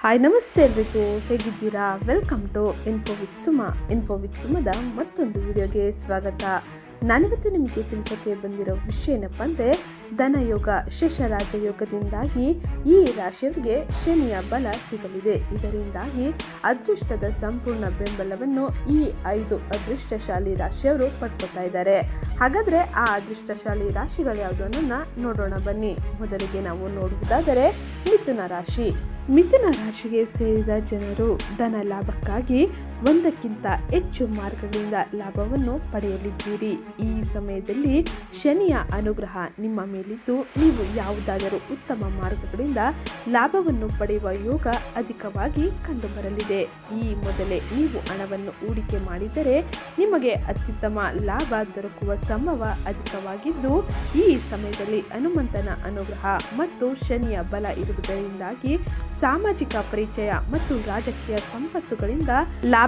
Hi ನಮಸ್ತೆ ಎಲ್ರಿಗೂ. ಹೇಗಿದ್ದೀರಾ? Welcome to info with Suma info with ಸುಮದ ಮತ್ತೊಂದು ವಿಡಿಯೋಗೆ ಸ್ವಾಗತ. ನಾನಿವತ್ತು ನಿಮಗೆ ತಿಳಿಸೋಕ್ಕೆ ಬಂದಿರೋ ವಿಷಯ ಏನಪ್ಪ ಅಂದರೆ ಧನಯೋಗ ಯೋಗದಿಂದಾಗಿ ಈ ರಾಶಿಯವರಿಗೆ ಶನಿಯ ಬಲ ಸಿಗಲಿದೆ. ಇದರಿಂದಾಗಿ ಅದೃಷ್ಟದ ಸಂಪೂರ್ಣ ಬೆಂಬಲವನ್ನು ಈ ಐದು ಅದೃಷ್ಟಶಾಲಿ ರಾಶಿಯವರು ಪಡ್ಕೊತಾ ಇದ್ದಾರೆ. ಹಾಗಾದರೆ ಆ ಅದೃಷ್ಟಶಾಲಿ ರಾಶಿಗಳು ಯಾವುದು ಅನ್ನೋದನ್ನ ನೋಡೋಣ ಬನ್ನಿ. ಮೊದಲಿಗೆ ನಾವು ನೋಡುವುದಾದರೆ ಮಿಥುನ ರಾಶಿ. ಮಿಥುನ ರಾಶಿಗೆ ಸೇರಿದ ಜನರು ಧನ ಲಾಭಕ್ಕಾಗಿ ಒಂದಕ್ಕಿಂತ ಹೆಚ್ಚು ಮಾರ್ಗಗಳಿಂದ ಲಾಭವನ್ನು ಪಡೆಯಲಿದ್ದೀರಿ. ಈ ಸಮಯದಲ್ಲಿ ಶನಿಯ ಅನುಗ್ರಹ ನಿಮ್ಮ ಮೇಲಿದ್ದು, ನೀವು ಯಾವುದಾದರೂ ಉತ್ತಮ ಮಾರ್ಗಗಳಿಂದ ಲಾಭವನ್ನು ಪಡೆಯುವ ಯೋಗ ಅಧಿಕವಾಗಿ ಕಂಡುಬರಲಿದೆ. ಈ ಮೊದಲೇ ನೀವು ಹಣವನ್ನು ಹೂಡಿಕೆ ಮಾಡಿದರೆ ನಿಮಗೆ ಅತ್ಯುತ್ತಮ ಲಾಭ ದೊರಕುವ ಸಂಭವ ಅಧಿಕವಾಗಿದ್ದು, ಈ ಸಮಯದಲ್ಲಿ ಹನುಮಂತನ ಅನುಗ್ರಹ ಮತ್ತು ಶನಿಯ ಬಲ ಇರುವುದರಿಂದಾಗಿ ಸಾಮಾಜಿಕ ಪರಿಚಯ ಮತ್ತು ರಾಜಕೀಯ ಸಂಪತ್ತುಗಳಿಂದ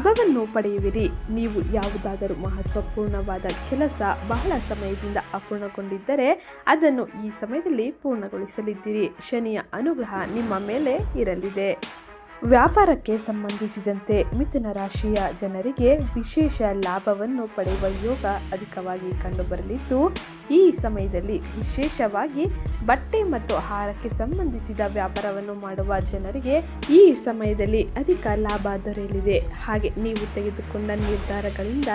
ಲಾಭವನ್ನು ಪಡೆಯುವಿರಿ. ನೀವು ಯಾವುದಾದರೂ ಮಹತ್ವಪೂರ್ಣವಾದ ಕೆಲಸ ಬಹಳ ಸಮಯದಿಂದ ಅಪೂರ್ಣಗೊಂಡಿದ್ದರೆ ಅದನ್ನು ಈ ಸಮಯದಲ್ಲಿ ಪೂರ್ಣಗೊಳಿಸಲಿದ್ದೀರಿ. ಶನಿಯ ಅನುಗ್ರಹ ನಿಮ್ಮ ಮೇಲೆ ಇರಲಿದೆ. ವ್ಯಾಪಾರಕ್ಕೆ ಸಂಬಂಧಿಸಿದಂತೆ ಮಿಥುನ ರಾಶಿಯ ಜನರಿಗೆ ವಿಶೇಷ ಲಾಭವನ್ನು ಪಡೆಯುವ ಯೋಗ ಅಧಿಕವಾಗಿ ಕಂಡುಬರಲಿದ್ದು, ಈ ಸಮಯದಲ್ಲಿ ವಿಶೇಷವಾಗಿ ಬಟ್ಟೆ ಮತ್ತು ಆಹಾರಕ್ಕೆ ಸಂಬಂಧಿಸಿದ ವ್ಯಾಪಾರವನ್ನು ಮಾಡುವ ಜನರಿಗೆ ಈ ಸಮಯದಲ್ಲಿ ಅಧಿಕ ಲಾಭ ದೊರೆಯಲಿದೆ. ಹಾಗೆ ನೀವು ತೆಗೆದುಕೊಂಡ ನಿರ್ಧಾರಗಳಿಂದ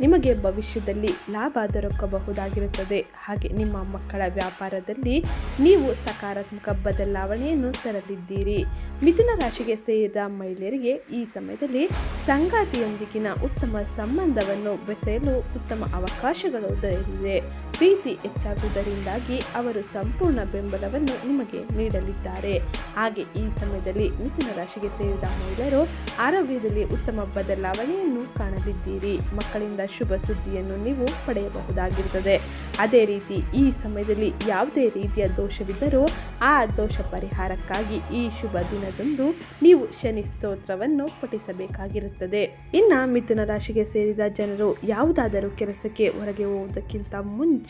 ನಿಮಗೆ ಭವಿಷ್ಯದಲ್ಲಿ ಲಾಭ ದೊರಕಬಹುದಾಗಿರುತ್ತದೆ. ಹಾಗೆ ನಿಮ್ಮ ಮಕ್ಕಳ ವ್ಯಾಪಾರದಲ್ಲಿ ನೀವು ಸಕಾರಾತ್ಮಕ ಬದಲಾವಣೆಯನ್ನು ತರಲಿದ್ದೀರಿ. ಮಿಥುನ ರಾಶಿಗೆ ಸೇರಿದ ಮಹಿಳೆಯರಿಗೆ ಈ ಸಮಯದಲ್ಲಿ ಸಂಗಾತಿಯೊಂದಿಗಿನ ಉತ್ತಮ ಸಂಬಂಧವನ್ನು ಬೆಸೆಯಲು ಉತ್ತಮ ಅವಕಾಶಗಳು ದೊರೆಯಲಿದೆ. ಪ್ರೀತಿ ಹೆಚ್ಚಾಗುವುದರಿಂದಾಗಿ ಅವರು ಸಂಪೂರ್ಣ ಬೆಂಬಲವನ್ನು ನಿಮಗೆ ನೀಡಲಿದ್ದಾರೆ. ಹಾಗೆ ಈ ಸಮಯದಲ್ಲಿ ಮಿಥುನ ರಾಶಿಗೆ ಸೇರಿದ ಮಹಿಳೆಯರು ಆರೋಗ್ಯದಲ್ಲಿ ಉತ್ತಮ ಬದಲಾವಣೆಯನ್ನು ಕಾಣಲಿದ್ದೀರಿ ಮಕ್ಕಳಿಂದ ಶುಭ ಸುದ್ದಿಯನ್ನು ನೀವು ಪಡೆಯಬಹುದಾಗಿರುತ್ತದೆ. ಅದೇ ರೀತಿ ಈ ಸಮಯದಲ್ಲಿ ಯಾವುದೇ ರೀತಿಯ ದೋಷವಿದ್ದರೂ ಆ ದೋಷ ಪರಿಹಾರಕ್ಕಾಗಿ ಈ ಶುಭ ದಿನದಂದು ನೀವು ಶನಿ ಸ್ತೋತ್ರವನ್ನು ಪಠಿಸಬೇಕಾಗಿರುತ್ತದೆ. ಇನ್ನು ಮಿಥುನ ರಾಶಿಗೆ ಸೇರಿದ ಜನರು ಯಾವುದಾದರೂ ಕೆಲಸಕ್ಕೆ ಹೊರಗೆ ಹೋಗುವುದಕ್ಕಿಂತ ಮುಂಚೆ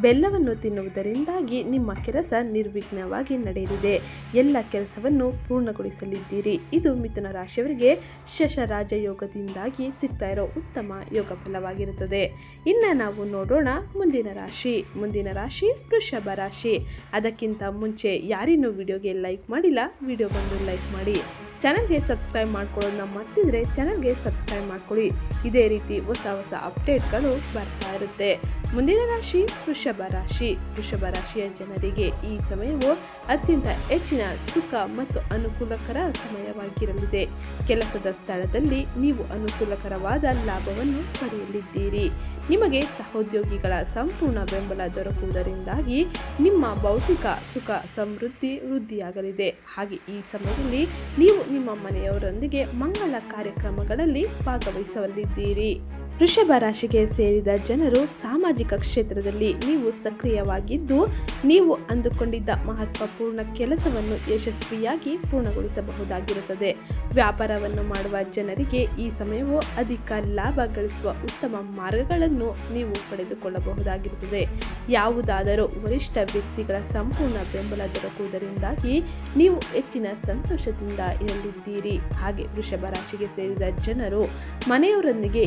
ಬೆಲ್ಲವನ್ನು ತಿನ್ನುವುದರಿಂದಾಗಿ ನಿಮ್ಮ ಕೆಲಸ ನಿರ್ವಿಘ್ನವಾಗಿ ನಡೆಯಲಿದೆ. ಎಲ್ಲ ಕೆಲಸವನ್ನು ಪೂರ್ಣಗೊಳಿಸಲಿದ್ದೀರಿ. ಇದು ಮಿಥುನ ರಾಶಿಯವರಿಗೆ ಶಶರಾಜ ಯೋಗದಿಂದಾಗಿ ಸಿಗ್ತಾ ಇರೋ ಉತ್ತಮ ಯೋಗ ಫಲವಾಗಿರುತ್ತದೆ. ಇನ್ನು ನಾವು ನೋಡೋಣ ಮುಂದಿನ ರಾಶಿ. ಮುಂದಿನ ರಾಶಿ ವೃಷಭ ರಾಶಿ. ಅದಕ್ಕಿಂತ ಮುಂಚೆ ಯಾರಿನ್ನೂ ವಿಡಿಯೋಗೆ ಲೈಕ್ ಮಾಡಿಲ್ಲ, ವಿಡಿಯೋ ಬಂದು ಲೈಕ್ ಮಾಡಿ. ಚಾನಲ್ಗೆ ಸಬ್ಸ್ಕ್ರೈಬ್ ಮಾಡ್ಕೊಳ್ಳೋದನ್ನ ಮರ್ತಿದ್ರೆ ಚಾನಲ್ಗೆ ಸಬ್ಸ್ಕ್ರೈಬ್ ಮಾಡ್ಕೊಳ್ಳಿ. ಇದೇ ರೀತಿ ಹೊಸ ಹೊಸ ಅಪ್ಡೇಟ್ಗಳು ಬರ್ತಾ ಇರುತ್ತೆ. ಮುಂದಿನ ರಾಶಿ ವೃಷಭ ರಾಶಿ. ವೃಷಭ ರಾಶಿಯ ಜನರಿಗೆ ಈ ಸಮಯವು ಅತ್ಯಂತ ಹೆಚ್ಚಿನ ಸುಖ ಮತ್ತು ಅನುಕೂಲಕರ ಸಮಯವಾಗಿರಲಿದೆ. ಕೆಲಸದ ಸ್ಥಳದಲ್ಲಿ ನೀವು ಅನುಕೂಲಕರವಾದ ಲಾಭವನ್ನು ಪಡೆಯಲಿದ್ದೀರಿ. ನಿಮಗೆ ಸಹೋದ್ಯೋಗಿಗಳ ಸಂಪೂರ್ಣ ಬೆಂಬಲ ದೊರಕುವುದರಿಂದಾಗಿ ನಿಮ್ಮ ಭೌತಿಕ ಸುಖ ಸಮೃದ್ಧಿ ವೃದ್ಧಿಯಾಗಲಿದೆ. ಹಾಗೆ ಈ ಸಮಯದಲ್ಲಿ ನೀವು ನಿಮ್ಮ ಮನೆಯವರೊಂದಿಗೆ ಮಂಗಳ ಕಾರ್ಯಕ್ರಮಗಳಲ್ಲಿ ಭಾಗವಹಿಸಲಿದ್ದೀರಿ. ವೃಷಭ ರಾಶಿಗೆ ಸೇರಿದ ಜನರು ಸಾಮಾಜಿಕ ಕ್ಷೇತ್ರದಲ್ಲಿ ನೀವು ಸಕ್ರಿಯವಾಗಿದ್ದು, ನೀವು ಅಂದುಕೊಂಡಿದ್ದ ಮಹತ್ವಪೂರ್ಣ ಕೆಲಸವನ್ನು ಯಶಸ್ವಿಯಾಗಿ ಪೂರ್ಣಗೊಳಿಸಬಹುದಾಗಿರುತ್ತದೆ. ವ್ಯಾಪಾರವನ್ನು ಮಾಡುವ ಜನರಿಗೆ ಈ ಸಮಯವು ಅಧಿಕ ಲಾಭ ಗಳಿಸುವ ಉತ್ತಮ ಮಾರ್ಗಗಳನ್ನು ನೀವು ಪಡೆದುಕೊಳ್ಳಬಹುದಾಗಿರುತ್ತದೆ. ಯಾವುದಾದರೂ ವರಿಷ್ಠ ವ್ಯಕ್ತಿಗಳ ಸಂಪೂರ್ಣ ಬೆಂಬಲ ದೊರಕುವುದರಿಂದಾಗಿ ನೀವು ಹೆಚ್ಚಿನ ಸಂತೋಷದಿಂದ ಇರಲಿದ್ದೀರಿ. ಹಾಗೆ ವೃಷಭ ರಾಶಿಗೆ ಸೇರಿದ ಜನರು ಮನೆಯವರೊಂದಿಗೆ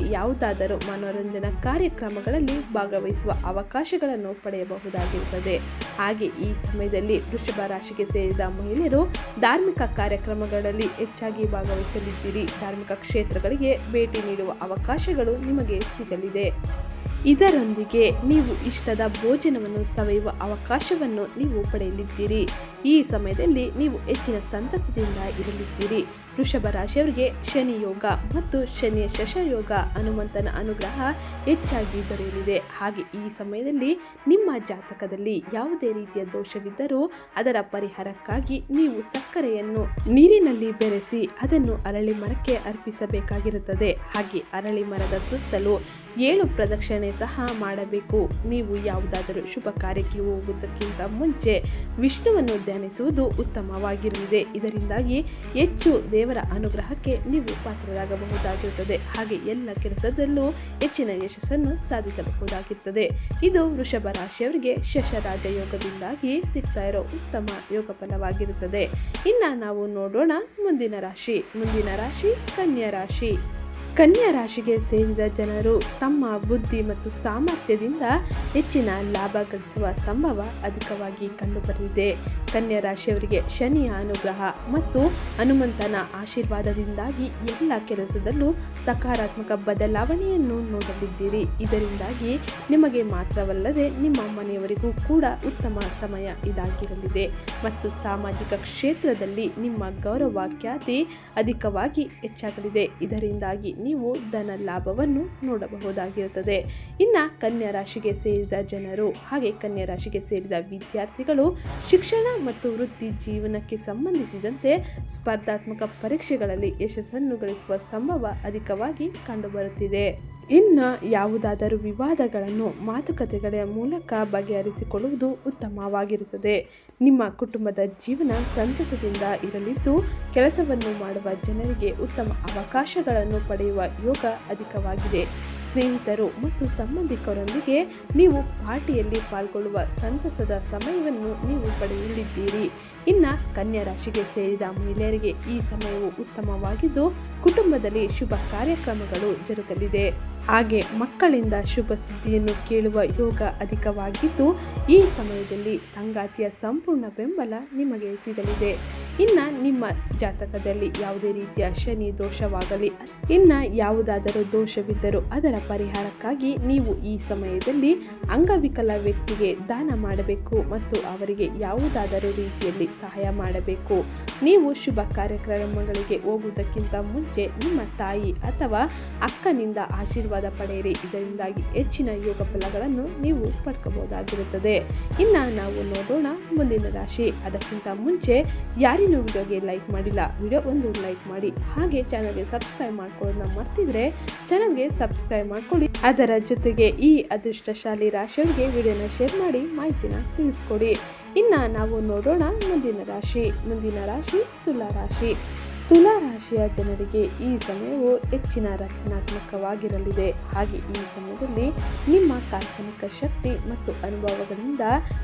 ಯಾವುದಾದರೂ ಮನೋರಂಜನಾ ಕಾರ್ಯಕ್ರಮಗಳಲ್ಲಿ ಭಾಗವಹಿಸುವ ಅವಕಾಶಗಳನ್ನು ಪಡೆಯಬಹುದಾಗಿರುತ್ತದೆ. ಹಾಗೆ ಈ ಸಮಯದಲ್ಲಿ ವೃಷಭ ರಾಶಿಗೆ ಸೇರಿದ ಮಹಿಳೆಯರು ಧಾರ್ಮಿಕ ಕಾರ್ಯಕ್ರಮಗಳಲ್ಲಿ ಹೆಚ್ಚಾಗಿ ಭಾಗವಹಿಸಲಿದ್ದೀರಿ. ಧಾರ್ಮಿಕ ಕ್ಷೇತ್ರಗಳಿಗೆ ಭೇಟಿ ನೀಡುವ ಅವಕಾಶಗಳು ನಿಮಗೆ ಸಿಗಲಿದೆ. ಇದರೊಂದಿಗೆ ನೀವು ಇಷ್ಟದ ಭೋಜನವನ್ನು ಸವೆಯುವ ಅವಕಾಶವನ್ನು ನೀವು ಪಡೆಯಲಿದ್ದೀರಿ. ಈ ಸಮಯದಲ್ಲಿ ನೀವು ಹೆಚ್ಚಿನ ಸಂತಸದಿಂದ ಇರಲಿದ್ದೀರಿ. ವೃಷಭ ರಾಶಿಯವರಿಗೆ ಶನಿ ಯೋಗ ಮತ್ತು ಶನಿಯ ಶಶಯೋಗ ಹನುಮಂತನ ಅನುಗ್ರಹ ಹೆಚ್ಚಾಗಿ ದೊರೆಯಲಿದೆ. ಹಾಗೆ ಈ ಸಮಯದಲ್ಲಿ ನಿಮ್ಮ ಜಾತಕದಲ್ಲಿ ಯಾವುದೇ ರೀತಿಯ ದೋಷವಿದ್ದರೂ ಅದರ ಪರಿಹಾರಕ್ಕಾಗಿ ನೀವು ಸಕ್ಕರೆಯನ್ನು ನೀರಿನಲ್ಲಿ ಬೆರೆಸಿ ಅದನ್ನು ಅರಳಿ ಮರಕ್ಕೆ ಅರ್ಪಿಸಬೇಕಾಗಿರುತ್ತದೆ. ಹಾಗೆ ಅರಳಿ ಮರದ ಸುತ್ತಲೂ ಏಳು ಪ್ರದಕ್ಷಿಣೆ ಸಹ ಮಾಡಬೇಕು. ನೀವು ಯಾವುದಾದರೂ ಶುಭ ಕಾರ್ಯಕ್ಕೆ ಹೋಗುವುದಕ್ಕಿಂತ ಮುಂಚೆ ವಿಷ್ಣುವನ್ನು ಧ್ಯಾನಿಸುವುದು ಉತ್ತಮವಾಗಿರಲಿದೆ. ಇದರಿಂದಾಗಿ ಹೆಚ್ಚು ದೇವರ ಅನುಗ್ರಹಕ್ಕೆ ನೀವು ಪಾತ್ರರಾಗಬಹುದಾಗಿರುತ್ತದೆ. ಹಾಗೆ ಎಲ್ಲ ಕೆಲಸದಲ್ಲೂ ಹೆಚ್ಚಿನ ಯಶಸ್ಸನ್ನು ಸಾಧಿಸಬಹುದಾಗಿರುತ್ತದೆ. ಇದು ವೃಷಭ ರಾಶಿಯವರಿಗೆ ಶಶರಾಜ ಯೋಗದಿಂದಾಗಿ ಸಿಗ್ತಾ ಇರೋ ಉತ್ತಮ ಯೋಗ ಫಲವಾಗಿರುತ್ತದೆ ಇನ್ನ ನಾವು ನೋಡೋಣ ಮುಂದಿನ ರಾಶಿ. ಮುಂದಿನ ರಾಶಿ ಕನ್ಯಾ ರಾಶಿ. ಕನ್ಯಾ ರಾಶಿಗೆ ಸೇರಿದ ಜನರು ತಮ್ಮ ಬುದ್ಧಿ ಮತ್ತು ಸಾಮರ್ಥ್ಯದಿಂದ ಹೆಚ್ಚಿನ ಲಾಭ ಗಳಿಸುವ ಸಂಭವ ಅಧಿಕವಾಗಿ ಕಂಡುಬರಲಿದೆ ಕನ್ಯಾ ರಾಶಿಯವರಿಗೆ ಶನಿಯ ಅನುಗ್ರಹ ಮತ್ತು ಹನುಮಂತನ ಆಶೀರ್ವಾದದಿಂದಾಗಿ ಎಲ್ಲ ಕೆಲಸದಲ್ಲೂ ಸಕಾರಾತ್ಮಕ ಬದಲಾವಣೆಯನ್ನು ನೋಡಲಿದ್ದೀರಿ. ಇದರಿಂದಾಗಿ ನಿಮಗೆ ಮಾತ್ರವಲ್ಲದೆ ನಿಮ್ಮ ಮನೆಯವರಿಗೂ ಕೂಡ ಉತ್ತಮ ಸಮಯ ಇದಾಗಿರಲಿದೆ ಮತ್ತು ಸಾಮಾಜಿಕ ಕ್ಷೇತ್ರದಲ್ಲಿ ನಿಮ್ಮ ಗೌರವ ಖ್ಯಾತಿ ಅಧಿಕವಾಗಿ ಹೆಚ್ಚಾಗಲಿದೆ. ಇದರಿಂದಾಗಿ ನೀವು ಧನ ಲಾಭವನ್ನು ನೋಡಬಹುದಾಗಿರುತ್ತದೆ. ಇನ್ನು ಕನ್ಯಾ ರಾಶಿಗೆ ಸೇರಿದ ಜನರು ಹಾಗೆ ಕನ್ಯಾ ರಾಶಿಗೆ ಸೇರಿದ ವಿದ್ಯಾರ್ಥಿಗಳು ಶಿಕ್ಷಣ ಮತ್ತು ವೃತ್ತಿ ಜೀವನಕ್ಕೆ ಸಂಬಂಧಿಸಿದಂತೆ ಸ್ಪರ್ಧಾತ್ಮಕ ಪರೀಕ್ಷೆಗಳಲ್ಲಿ ಯಶಸ್ಸನ್ನು ಗಳಿಸುವ ಸಂಭವ ಅಧಿಕವಾಗಿ ಕಂಡುಬರುತ್ತಿದೆ. ಇನ್ನು ಯಾವುದಾದರೂ ವಿವಾದಗಳನ್ನು ಮಾತುಕತೆಗಳ ಮೂಲಕ ಬಗೆಹರಿಸಿಕೊಳ್ಳುವುದು ಉತ್ತಮವಾಗಿರುತ್ತದೆ. ನಿಮ್ಮ ಕುಟುಂಬದ ಜೀವನ ಸಂತಸದಿಂದ ಇರಲಿದ್ದು, ಕೆಲಸವನ್ನು ಮಾಡುವ ಜನರಿಗೆ ಉತ್ತಮ ಅವಕಾಶಗಳನ್ನು ಪಡೆಯುವ ಯೋಗ ಅಧಿಕವಾಗಿದೆ. ಸ್ನೇಹಿತರು ಮತ್ತು ಸಂಬಂಧಿಕರೊಂದಿಗೆ ನೀವು ಪಾರ್ಟಿಯಲ್ಲಿ ಪಾಲ್ಗೊಳ್ಳುವ ಸಂತಸದ ಸಮಯವನ್ನು ನೀವು ಪಡೆಯಲಿದ್ದೀರಿ. ಇನ್ನು ಕನ್ಯಾ ರಾಶಿಗೆ ಸೇರಿದ ಮಹಿಳೆಯರಿಗೆ ಈ ಸಮಯವು ಉತ್ತಮವಾಗಿದ್ದು, ಕುಟುಂಬದಲ್ಲಿ ಶುಭ ಕಾರ್ಯಕ್ರಮಗಳು ಜರುಗಲಿದೆ. ಹಾಗೆ ಮಕ್ಕಳಿಂದ ಶುಭ ಸುದ್ದಿಯನ್ನು ಕೇಳುವ ಯೋಗ ಅಧಿಕವಾಗಿದ್ದು ಈ ಸಮಯದಲ್ಲಿ ಸಂಗಾತಿಯ ಸಂಪೂರ್ಣ ಬೆಂಬಲ ನಿಮಗೆ ಸಿಗಲಿದೆ. ಇನ್ನು ನಿಮ್ಮ ಜಾತಕದಲ್ಲಿ ಯಾವುದೇ ರೀತಿಯ ಶನಿ ದೋಷವಾಗಲಿ, ಇನ್ನ ಯಾವುದಾದರೂ ದೋಷವಿದ್ದರೂ ಅದರ ಪರಿಹಾರಕ್ಕಾಗಿ ನೀವು ಈ ಸಮಯದಲ್ಲಿ ಅಂಗವಿಕಲ ವ್ಯಕ್ತಿಗೆ ದಾನ ಮಾಡಬೇಕು ಮತ್ತು ಅವರಿಗೆ ಯಾವುದಾದರೂ ರೀತಿಯಲ್ಲಿ ಸಹಾಯ ಮಾಡಬೇಕು. ನೀವು ಶುಭ ಕಾರ್ಯಕ್ರಮಗಳಿಗೆ ಹೋಗುವುದಕ್ಕಿಂತ ಮುಂಚೆ ನಿಮ್ಮ ತಾಯಿ ಅಥವಾ ಅಕ್ಕನಿಂದ ಆಶೀರ್ವಾದ ಪಡೆಯಿರಿ. ಇದರಿಂದಾಗಿ ಹೆಚ್ಚಿನ ಯೋಗ ಫಲಗಳನ್ನು ನೀವು ಪಡ್ಕೋಬಹುದಾಗಿರುತ್ತದೆ. ಇನ್ನು ನಾವು ನೋಡೋಣ ಮುಂದಿನ ರಾಶಿ. ಅದಕ್ಕಿಂತ ಮುಂಚೆ ಯಾರಿನೂ ವಿಡಿಯೋಗೆ ಲೈಕ್ ಮಾಡಿಲ್ಲ, ವಿಡಿಯೋ ಒಂದು ಲೈಕ್ ಮಾಡಿ, ಹಾಗೆ ಚಾನಲ್ಗೆ ಸಬ್ಸ್ಕ್ರೈಬ್ ಮಾಡ್ಕೊಳ್ಳೋದನ್ನ ಮರ್ತಿದ್ರೆ ಚಾನಲ್ಗೆ ಸಬ್ಸ್ಕ್ರೈಬ್ ಮಾಡ್ಕೊಳ್ಳಿ. ಅದರ ಜೊತೆಗೆ ಈ ಅದೃಷ್ಟಶಾಲಿ ರಾಶಿಯವರಿಗೆ ವಿಡಿಯೋನ ಶೇರ್ ಮಾಡಿ ಮಾಹಿತಿನ ತಿಳಿಸ್ಕೊಡಿ. ಇನ್ನು ನಾವು ನೋಡೋಣ ಮುಂದಿನ ರಾಶಿ ಮುಂದಿನ ರಾಶಿ, ತುಲಾ ರಾಶಿ. ತುಲಾ ರಾಶಿಯ ಜನರಿಗೆ ಈ ಸಮಯವು ಹೆಚ್ಚಿನ ರಚನಾತ್ಮಕವಾಗಿರಲಿದೆ ಹಾಗೆ ಈ ಸಮಯದಲ್ಲಿ ನಿಮ್ಮ ಕಾಲ್ಪನಿಕ ಶಕ್ತಿ ಮತ್ತು ಅನುಭವಗಳಿಂದ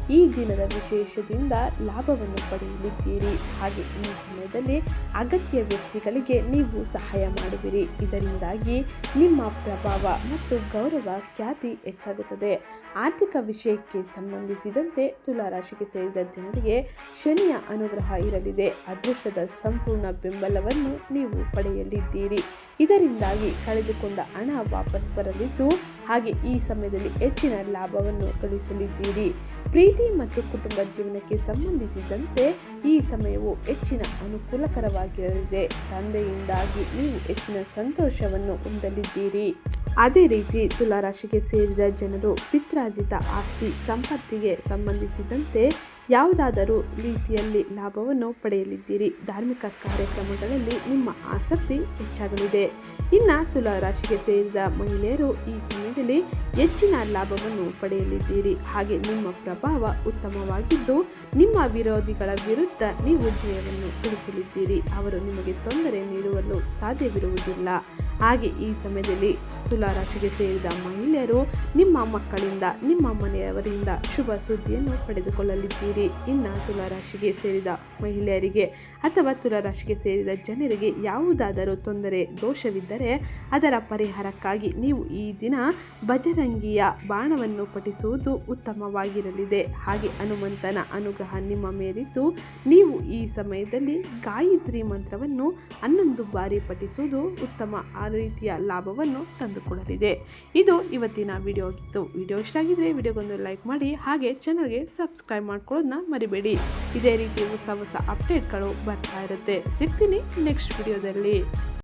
ಈ ದಿನದ ವಿಶೇಷದಿಂದ ಲಾಭವನ್ನು ಪಡೆಯಲಿದ್ದೀರಿ. ಹಾಗೆ ಈ ಸಮಯದಲ್ಲಿ ಅಗತ್ಯ ವ್ಯಕ್ತಿಗಳಿಗೆ ನೀವು ಸಹಾಯ ಮಾಡುವಿರಿ. ಇದರಿಂದಾಗಿ ನಿಮ್ಮ ಪ್ರಭಾವ ಮತ್ತು ಗೌರವ ಖ್ಯಾತಿ ಹೆಚ್ಚಾಗುತ್ತದೆ. ಆರ್ಥಿಕ ವಿಷಯಕ್ಕೆ ಸಂಬಂಧಿಸಿದಂತೆ ತುಲಾ ರಾಶಿಗೆ ಸೇರಿದ ಜನರಿಗೆ ಶನಿಯ ಅನುಗ್ರಹ ಇರಲಿದೆ. ಅದೃಷ್ಟದ ಸಂಪೂರ್ಣ ಬೆಂಬಲವನ್ನು ನೀವು ಪಡೆಯಲಿದ್ದೀರಿ. ಇದರಿಂದಾಗಿ ಕಳೆದುಕೊಂಡ ಹಣ ವಾಪಸ್ ಬರಲಿದ್ದು, ಹಾಗೆ ಈ ಸಮಯದಲ್ಲಿ ಹೆಚ್ಚಿನ ಲಾಭವನ್ನು ಗಳಿಸಲಿದ್ದೀರಿ. ಪ್ರೀತಿ ಮತ್ತು ಕುಟುಂಬ ಜೀವನಕ್ಕೆ ಸಂಬಂಧಿಸಿದಂತೆ ಈ ಸಮಯವು ಹೆಚ್ಚಿನ ಅನುಕೂಲಕರವಾಗಿರಲಿದೆ. ತಂದೆಯಿಂದಾಗಿ ನೀವು ಹೆಚ್ಚಿನ ಸಂತೋಷವನ್ನು ಹೊಂದಲಿದ್ದೀರಿ. ಅದೇ ರೀತಿ ತುಲಾರಾಶಿಗೆ ಸೇರಿದ ಜನರು ಪಿತ್ರಾರ್ಜಿತ ಆಸ್ತಿ ಸಂಪತ್ತಿಗೆ ಸಂಬಂಧಿಸಿದಂತೆ ಯಾವುದಾದರೂ ರೀತಿಯಲ್ಲಿ ಲಾಭವನ್ನು ಪಡೆಯಲಿದ್ದೀರಿ. ಧಾರ್ಮಿಕ ಕಾರ್ಯಕ್ರಮಗಳಲ್ಲಿ ನಿಮ್ಮ ಆಸಕ್ತಿ ಹೆಚ್ಚಾಗಲಿದೆ. ಇನ್ನು ತುಲಾರಾಶಿಗೆ ಸೇರಿದ ಮಹಿಳೆಯರು ಈ ಸಮಯದಲ್ಲಿ ಹೆಚ್ಚಿನ ಲಾಭವನ್ನು ಪಡೆಯಲಿದ್ದೀರಿ. ಹಾಗೆ ನಿಮ್ಮ ಪ್ರಭಾವ ಉತ್ತಮವಾಗಿದ್ದು ನಿಮ್ಮ ವಿರೋಧಿಗಳ ವಿರುದ್ಧ ನೀವು ಜಯವನ್ನು ಗಳಿಸಲಿದ್ದೀರಿ. ಅವರು ನಿಮಗೆ ತೊಂದರೆ ನೀಡುವಲು ಸಾಧ್ಯವಿರುವುದಿಲ್ಲ. ಹಾಗೆ ಈ ಸಮಯದಲ್ಲಿ ತುಲಾ ರಾಶಿಗೆ ಸೇರಿದ ಮಹಿಳೆಯರು ನಿಮ್ಮ ಮಕ್ಕಳಿಂದ, ನಿಮ್ಮ ಮನೆಯವರಿಂದ ಶುಭ ಸುದ್ದಿಯನ್ನು ಪಡೆದುಕೊಳ್ಳಲಿದ್ದೀರಿ. ಇನ್ನು ತುಲಾ ರಾಶಿಗೆ ಸೇರಿದ ಮಹಿಳೆಯರಿಗೆ ಅಥವಾ ತುಲಾ ರಾಶಿಗೆ ಸೇರಿದ ಜನರಿಗೆ ಯಾವುದಾದರೂ ತೊಂದರೆ, ದೋಷವಿದ್ದರೆ ಅದರ ಪರಿಹಾರಕ್ಕಾಗಿ ನೀವು ಈ ದಿನ ಬಜರಂಗಿಯ ಬಾಣವನ್ನು ಪಠಿಸುವುದು ಉತ್ತಮವಾಗಿರಲಿದೆ. ಹಾಗೆ ಹನುಮಂತನ ಅನುಗ್ರಹ ನಿಮ್ಮ ಮೇಲಿದ್ದು ನೀವು ಈ ಸಮಯದಲ್ಲಿ ಗಾಯತ್ರಿ ಮಂತ್ರವನ್ನು ಹನ್ನೊಂದು ಬಾರಿ ಪಠಿಸುವುದು ಉತ್ತಮ ಆ ರೀತಿಯ ಲಾಭವನ್ನು ತಂದುಕೊಡಲಿದೆ ಇದು ಇವತ್ತಿನ ವಿಡಿಯೋ ಆಗಿತ್ತು. ವಿಡಿಯೋ ಇಷ್ಟ ಆಗಿದ್ರೆ ವಿಡಿಯೋಗೊಂದು ಲೈಕ್ ಮಾಡಿ, ಹಾಗೆ ಚಾನಲ್ಗೆ ಸಬ್ಸ್ಕ್ರೈಬ್ ಮಾಡ್ಕೊಳ್ಳೋದನ್ನ ಮರಿಬೇಡಿ. ಇದೇ ರೀತಿ ಹೊಸ ಹೊಸ ಅಪ್ಡೇಟ್ಗಳು ಬರ್ತಾ ಇರುತ್ತೆ. ಸಿಗ್ತೀನಿ ನೆಕ್ಸ್ಟ್ ವಿಡಿಯೋದಲ್ಲಿ